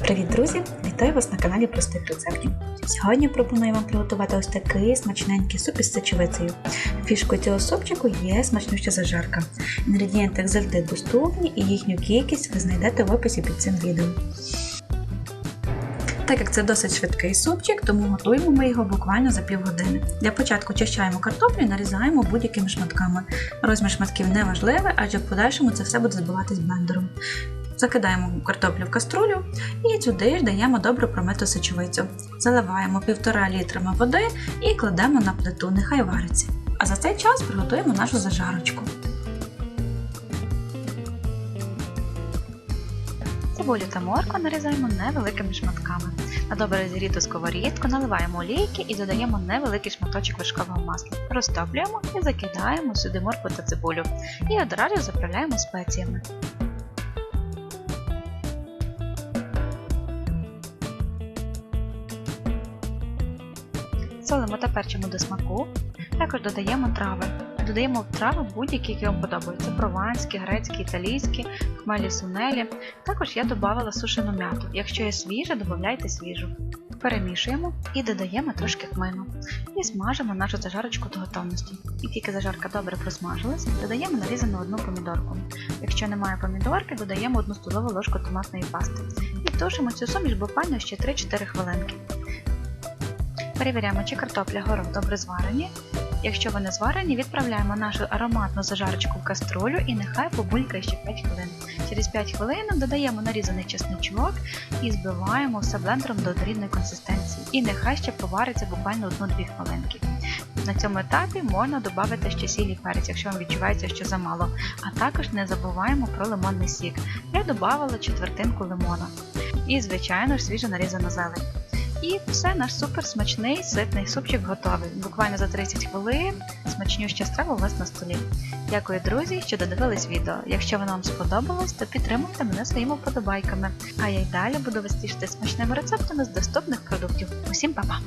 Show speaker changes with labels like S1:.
S1: Привіт, друзі! Вітаю вас на каналі Простих рецептів. Сьогодні пропоную вам приготувати ось такий смачненький суп із сечовицею. Фішкою цього супчику є смачнюща зажарка. Інгредієнти, як завжди, доступні і їхню кількість ви знайдете в описі під цим відео. Так як це досить швидкий супчик, тому готуємо ми його буквально за півгодини. Для початку чищаємо картоплю і нарізаємо будь-якими шматками. Розмір шматків не важливий, адже в подальшому це все буде збиватись блендером. Закидаємо картоплю в каструлю і сюди ж даємо добре промиту сечовицю. Заливаємо 1,5 літрами води і кладемо на плиту, нехай вариться. А за цей час приготуємо нашу зажарочку.
S2: Цибулю та моркву нарізаємо невеликими шматками. На добре зігріту сковорідку наливаємо олійки і додаємо невеликий шматочок вершкового масла. Розтоплюємо і закидаємо сюди моркву та цибулю. І одразу заправляємо спеціями. Солимо та перчимо до смаку. Також додаємо трави. Додаємо в трави будь-які, які вам подобаються: прованські, грецькі, італійські, хмелі сунелі. Також я додавала сушену м'яту. Якщо є свіжа, додайте свіжу. Перемішуємо і додаємо трошки хмину. І смажимо нашу зажарочку до готовності. І тільки зажарка добре просмажилась, додаємо нарізану одну помідорку. Якщо немає помідорки, додаємо 1 столову ложку томатної пасти. І тушимо цю суміш буквально ще 3-4 хвилинки. Перевіряємо, чи картопля горох добре зварені. Якщо вони зварені, відправляємо нашу ароматну зажарочку в каструлю і нехай побулькає ще 5 хвилин. Через 5 хвилин додаємо нарізаний чесничок і збиваємо все блендером до однорідної консистенції. І нехай ще повариться буквально 1-2 хвилинки. На цьому етапі можна додати ще сіль перець, якщо вам відчувається, що замало. А також не забуваємо про лимонний сік. Я додавала четвертинку лимона. І, звичайно ж, свіжо нарізану зелень. І все, наш супер смачний ситний супчик готовий. Буквально за 30 хвилин смачнюща страва у вас на столі. Дякую, друзі, що додивились відео. Якщо воно вам сподобалось, то підтримуйте мене своїми вподобайками. А я й далі буду вас смачними рецептами з доступних продуктів. Усім па-па!